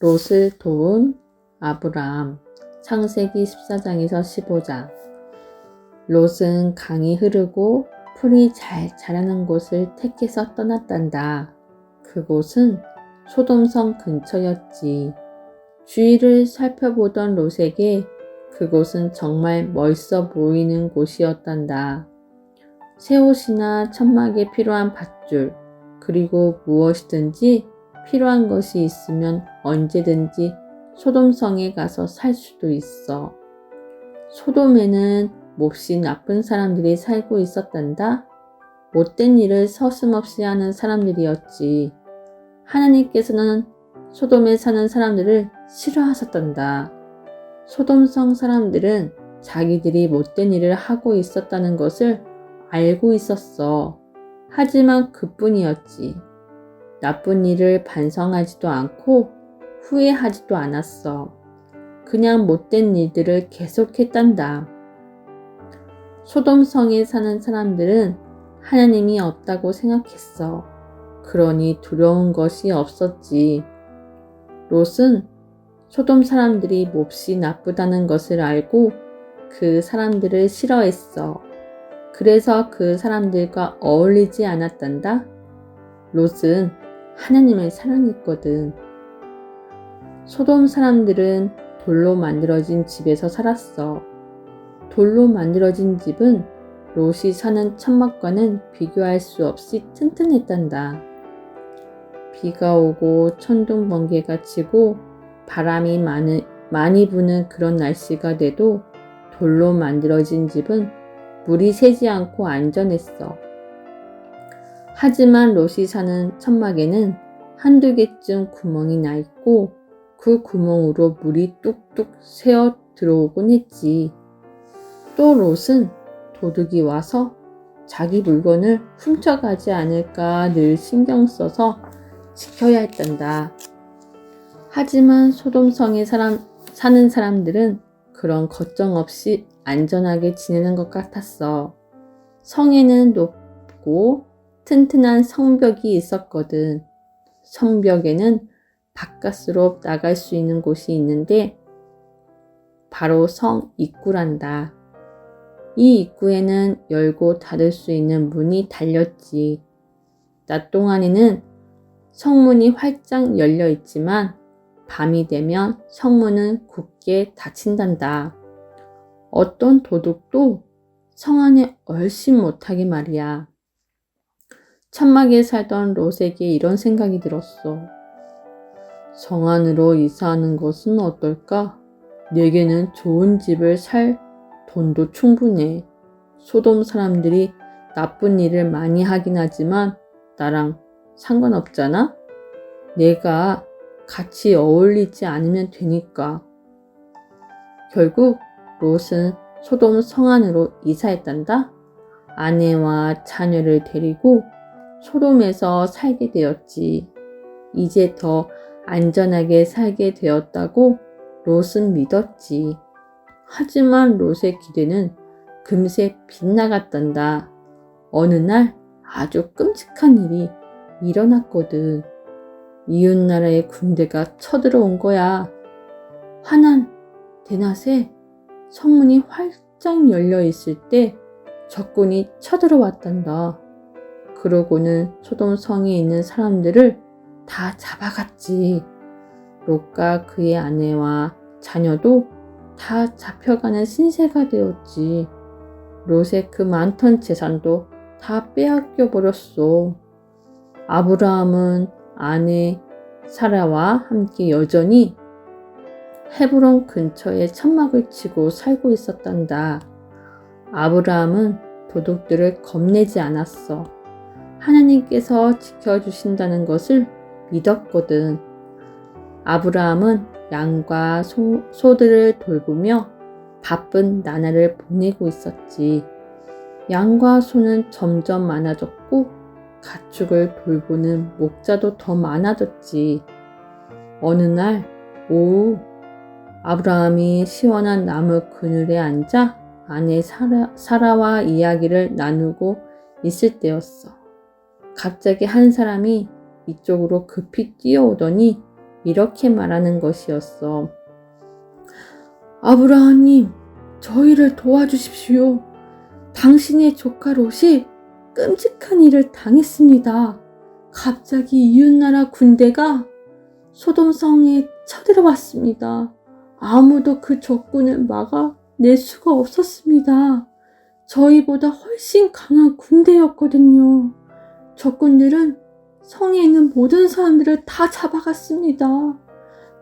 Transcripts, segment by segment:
롯을 도운 아브라함 창세기 14장에서 15장 롯은 강이 흐르고 풀이 잘 자라는 곳을 택해서 떠났단다. 그곳은 소돔성 근처였지. 주위를 살펴보던 롯에게 그곳은 정말 멋있어 보이는 곳이었단다. 새 옷이나 천막에 필요한 밧줄, 그리고 무엇이든지 필요한 것이 있으면 언제든지 소돔성에 가서 살 수도 있어. 소돔에는 몹시 나쁜 사람들이 살고 있었단다. 못된 일을 서슴없이 하는 사람들이었지. 하나님께서는 소돔에 사는 사람들을 싫어하셨단다. 소돔성 사람들은 자기들이 못된 일을 하고 있었다는 것을 알고 있었어. 하지만 그뿐이었지. 나쁜 일을 반성하지도 않고 후회하지도 않았어. 그냥 못된 일들을 계속했단다. 소돔성에 사는 사람들은 하나님이 없다고 생각했어. 그러니 두려운 것이 없었지. 롯은 소돔 사람들이 몹시 나쁘다는 것을 알고 그 사람들을 싫어했어. 그래서 그 사람들과 어울리지 않았단다. 롯은 하나님을 사랑했거든. 소돔 사람들은 돌로 만들어진 집에서 살았어. 돌로 만들어진 집은 롯이 사는 천막과는 비교할 수 없이 튼튼했단다. 비가 오고 천둥 번개가 치고 바람이 많이, 많이 부는 그런 날씨가 돼도 돌로 만들어진 집은 물이 새지 않고 안전했어. 하지만 롯이 사는 천막에는 한두 개쯤 구멍이 나 있고 그 구멍으로 물이 뚝뚝 새어 들어오곤 했지. 또 롯은 도둑이 와서 자기 물건을 훔쳐가지 않을까 늘 신경 써서 지켜야 했단다. 하지만 소돔성에 사람, 사는 사람들은 그런 걱정 없이 안전하게 지내는 것 같았어. 성에는 높고 튼튼한 성벽이 있었거든. 성벽에는 바깥으로 나갈 수 있는 곳이 있는데 바로 성 입구란다. 이 입구에는 열고 닫을 수 있는 문이 달렸지. 낮 동안에는 성문이 활짝 열려 있지만 밤이 되면 성문은 굳게 닫힌단다. 어떤 도둑도 성 안에 얼씬 못하게 말이야. 천막에 살던 롯에게 이런 생각이 들었어. 성 안으로 이사하는 것은 어떨까? 내게는 좋은 집을 살 돈도 충분해. 소돔 사람들이 나쁜 일을 많이 하긴 하지만 나랑 상관없잖아? 내가 같이 어울리지 않으면 되니까. 결국 롯은 소돔 성 안으로 이사했단다. 아내와 자녀를 데리고 소돔에서 살게 되었지. 이제 더 안전하게 살게 되었다고 롯은 믿었지. 하지만 롯의 기대는 금세 빗나갔단다. 어느 날 아주 끔찍한 일이 일어났거든. 이웃나라의 군대가 쳐들어온 거야. 화난 대낮에 성문이 활짝 열려 있을 때 적군이 쳐들어왔단다. 그러고는 소돔 성에 있는 사람들을 다 잡아갔지. 롯과 그의 아내와 자녀도 다 잡혀가는 신세가 되었지. 롯의 그 많던 재산도 다 빼앗겨 버렸어. 아브라함은 아내 사라와 함께 여전히 헤브론 근처에 천막을 치고 살고 있었단다. 아브라함은 도둑들을 겁내지 않았어. 하나님께서 지켜주신다는 것을 믿었거든. 아브라함은 양과 소, 소들을 돌보며 바쁜 나날을 보내고 있었지. 양과 소는 점점 많아졌고 가축을 돌보는 목자도 더 많아졌지. 어느 날 오후 아브라함이 시원한 나무 그늘에 앉아 아내 사라, 사라와 이야기를 나누고 있을 때였어. 갑자기 한 사람이 이쪽으로 급히 뛰어오더니 이렇게 말하는 것이었어. 아브라함님, 저희를 도와주십시오. 당신의 조카 롯이 끔찍한 일을 당했습니다. 갑자기 이웃나라 군대가 소돔성에 쳐들어왔습니다. 아무도 그 적군을 막아 낼 수가 없었습니다. 저희보다 훨씬 강한 군대였거든요. 적군들은 성에 있는 모든 사람들을 다 잡아갔습니다.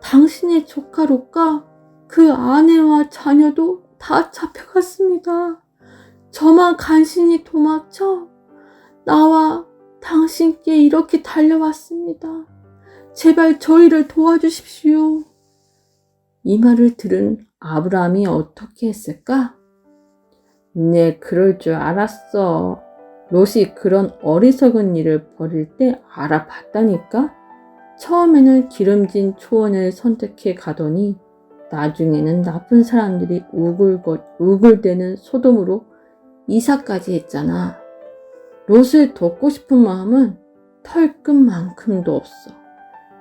당신의 조카 롯과 그 아내와 자녀도 다 잡혀갔습니다. 저만 간신히 도망쳐 나와 당신께 이렇게 달려왔습니다. 제발 저희를 도와주십시오. 이 말을 들은 아브라함이 어떻게 했을까? 네, 그럴 줄 알았어. 롯이 그런 어리석은 일을 벌일 때 알아봤다니까? 처음에는 기름진 초원을 선택해 가더니 나중에는 나쁜 사람들이 우글거, 우글대는 소돔으로 이사까지 했잖아. 롯을 돕고 싶은 마음은 털끝만큼도 없어.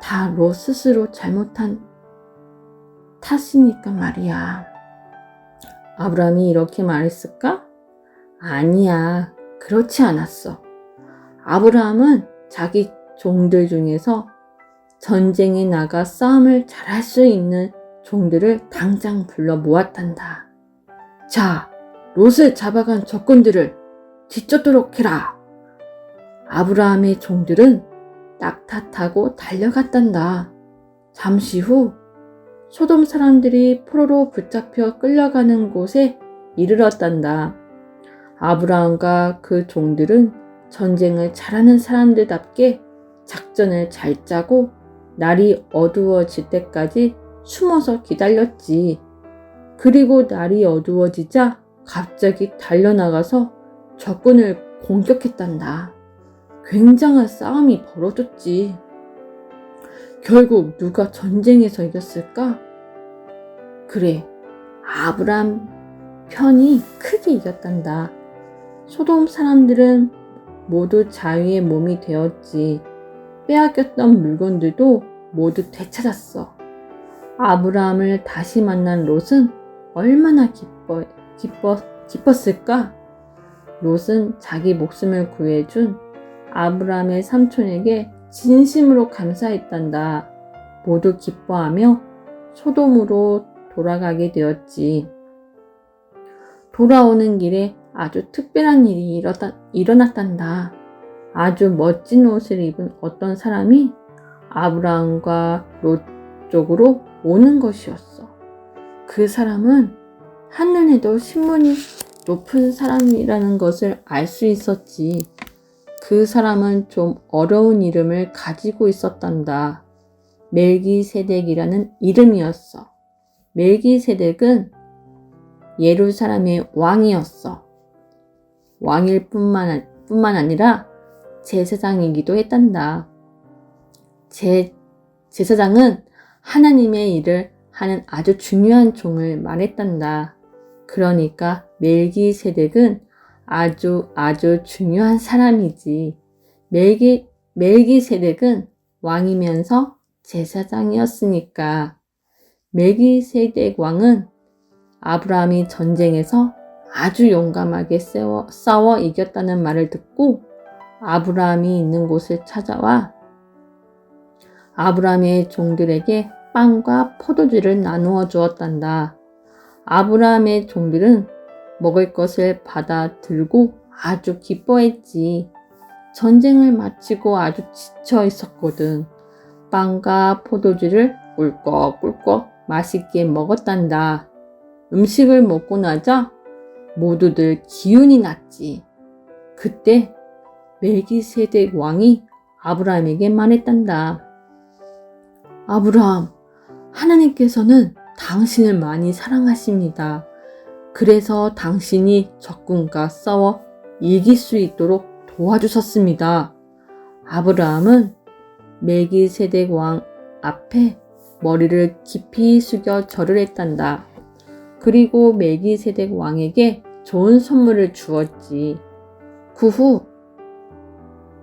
다 롯 스스로 잘못한 탓이니까 말이야. 아브라함이 이렇게 말했을까? 아니야. 그렇지 않았어. 아브라함은 자기 종들 중에서 전쟁에 나가 싸움을 잘할 수 있는 종들을 당장 불러 모았단다. 자, 롯을 잡아간 적군들을 뒤쫓도록 해라. 아브라함의 종들은 낙타 타고 달려갔단다. 잠시 후 소돔 사람들이 포로로 붙잡혀 끌려가는 곳에 이르렀단다. 아브라함과 그 종들은 전쟁을 잘하는 사람들답게 작전을 잘 짜고 날이 어두워질 때까지 숨어서 기다렸지. 그리고 날이 어두워지자 갑자기 달려나가서 적군을 공격했단다. 굉장한 싸움이 벌어졌지. 결국 누가 전쟁에서 이겼을까? 그래, 아브람 편이 크게 이겼단다. 소돔 사람들은 모두 자유의 몸이 되었지. 빼앗겼던 물건들도 모두 되찾았어. 아브라함을 다시 만난 롯은 얼마나 기뻐, 기뻐, 기뻤을까? 롯은 자기 목숨을 구해준 아브라함의 삼촌에게 진심으로 감사했단다. 모두 기뻐하며 소돔으로 돌아가게 되었지. 돌아오는 길에 아주 특별한 일이 일어났단다. 아주 멋진 옷을 입은 어떤 사람이 아브라함과 롯 쪽으로 오는 것이었어. 그 사람은 한눈에도 신분이 높은 사람이라는 것을 알 수 있었지. 그 사람은 좀 어려운 이름을 가지고 있었단다. 멜기세덱이라는 이름이었어. 멜기세덱은 예루살렘의 왕이었어. 왕일 뿐만, 뿐만 아니라 제사장이기도 했단다. 제, 제사장은 하나님의 일을 하는 아주 중요한 종을 말했단다. 그러니까 멜기세덱은 아주 아주 중요한 사람이지. 멜기, 멜기세덱은 왕이면서 제사장이었으니까. 멜기세덱 왕은 아브라함이 전쟁에서 아주 용감하게 싸워, 싸워 이겼다는 말을 듣고 아브라함이 있는 곳을 찾아와 아브라함의 종들에게 빵과 포도주를 나누어 주었단다. 아브라함의 종들은 먹을 것을 받아 들고 아주 기뻐했지. 전쟁을 마치고 아주 지쳐 있었거든. 빵과 포도주를 꿀꺽꿀꺽 맛있게 먹었단다. 음식을 먹고 나자 모두들 기운이 났지. 그때 멜기세덱 왕이 아브라함에게 말했단다. 아브라함, 하나님께서는 당신을 많이 사랑하십니다. 그래서 당신이 적군과 싸워 이길 수 있도록 도와주셨습니다. 아브라함은 멜기세덱 왕 앞에 머리를 깊이 숙여 절을 했단다. 그리고 멜기세덱 왕에게 좋은 선물을 주었지. 그 후,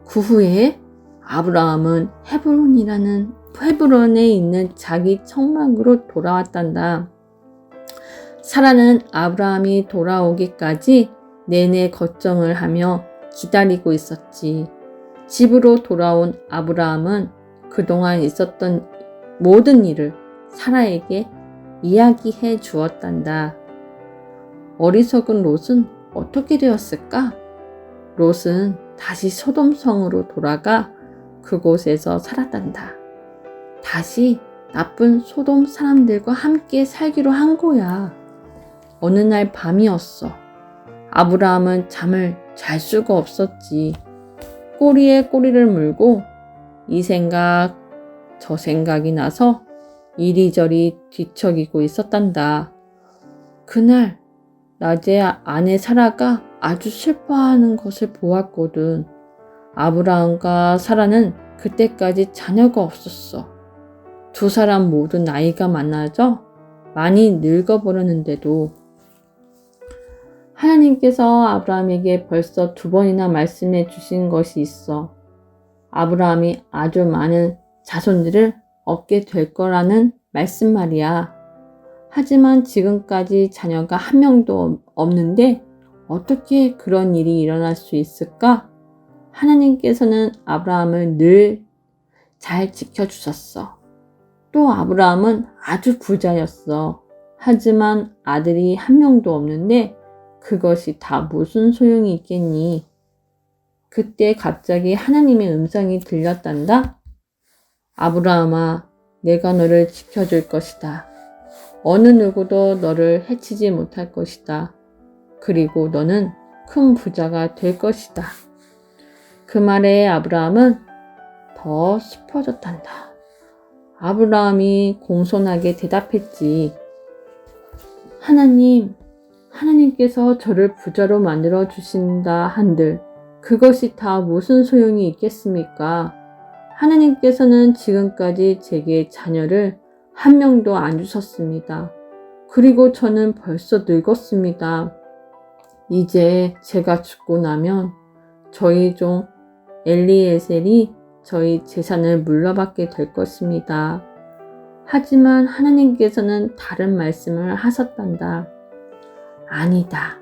그 후에 아브라함은 헤브론이라는 헤브론에 있는 자기 청막으로 돌아왔단다. 사라는 아브라함이 돌아오기까지 내내 걱정을 하며 기다리고 있었지. 집으로 돌아온 아브라함은 그동안 있었던 모든 일을 사라에게 이야기해 주었단다. 어리석은 롯은 어떻게 되었을까? 롯은 다시 소돔성으로 돌아가 그곳에서 살았단다. 다시 나쁜 소돔 사람들과 함께 살기로 한 거야. 어느 날 밤이었어. 아브라함은 잠을 잘 수가 없었지. 꼬리에 꼬리를 물고 이 생각, 저 생각이 나서 이리저리 뒤척이고 있었단다. 그날 낮에 아내 사라가 아주 슬퍼하는 것을 보았거든. 아브라함과 사라는 그때까지 자녀가 없었어. 두 사람 모두 나이가 많아져 많이 늙어버렸는데도 하나님께서 아브라함에게 벌써 두 번이나 말씀해 주신 것이 있어. 아브라함이 아주 많은 자손들을 얻게 될 거라는 말씀 말이야. 하지만 지금까지 자녀가 한 명도 없는데 어떻게 그런 일이 일어날 수 있을까? 하나님께서는 아브라함을 늘 잘 지켜주셨어. 또 아브라함은 아주 부자였어. 하지만 아들이 한 명도 없는데 그것이 다 무슨 소용이 있겠니? 그때 갑자기 하나님의 음성이 들렸단다. 아브라함아, 내가 너를 지켜줄 것이다. 어느 누구도 너를 해치지 못할 것이다. 그리고 너는 큰 부자가 될 것이다. 그 말에 아브라함은 더 슬퍼졌단다. 아브라함이 공손하게 대답했지. 하나님, 하나님께서 저를 부자로 만들어 주신다 한들 그것이 다 무슨 소용이 있겠습니까? 하나님께서는 지금까지 제게 자녀를 한 명도 안 주셨습니다. 그리고 저는 벌써 늙었습니다. 이제 제가 죽고 나면 저희 종 엘리에셀이 저희 재산을 물러받게 될 것입니다. 하지만 하나님께서는 다른 말씀을 하셨단다. 아니다.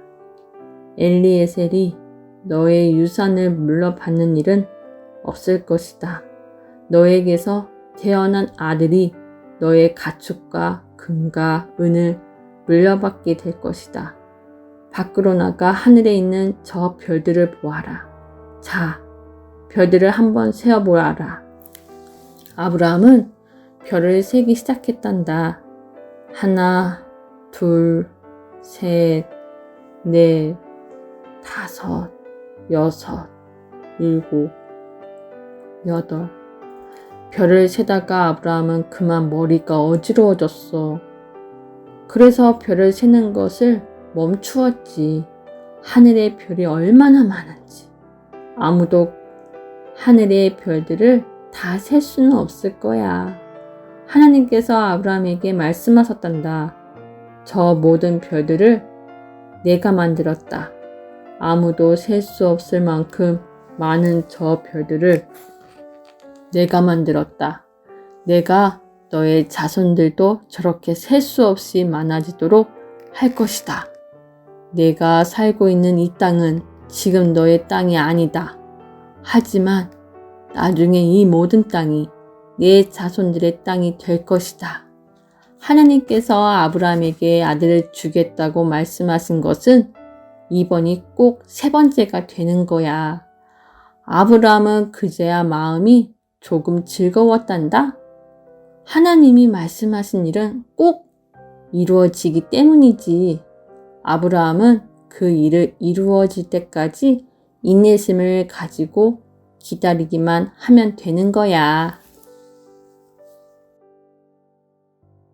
엘리에셀이 너의 유산을 물러받는 일은 없을 것이다. 너에게서 태어난 아들이 너의 가축과 금과 은을 물려받게 될 것이다. 밖으로 나가 하늘에 있는 저 별들을 보아라. 자, 별들을 한번 세어보아라. 아브라함은 별을 세기 시작했단다. 하나, 둘, 셋, 넷, 다섯, 여섯, 일곱, 여덟. 별을 세다가 아브라함은 그만 머리가 어지러워졌어. 그래서 별을 세는 것을 멈추었지. 하늘의 별이 얼마나 많은지. 아무도 하늘의 별들을 다 셀 수는 없을 거야. 하나님께서 아브라함에게 말씀하셨단다. 저 모든 별들을 내가 만들었다. 아무도 셀 수 없을 만큼 많은 저 별들을 내가 만들었다. 내가 너의 자손들도 저렇게 셀 수 없이 많아지도록 할 것이다. 내가 살고 있는 이 땅은 지금 너의 땅이 아니다. 하지만 나중에 이 모든 땅이 내 자손들의 땅이 될 것이다. 하나님께서 아브라함에게 아들을 주겠다고 말씀하신 것은 이번이 꼭 세 번째가 되는 거야. 아브라함은 그제야 마음이 조금 즐거웠단다. 하나님이 말씀하신 일은 꼭 이루어지기 때문이지. 아브라함은 그 일을 이루어질 때까지 인내심을 가지고 기다리기만 하면 되는 거야.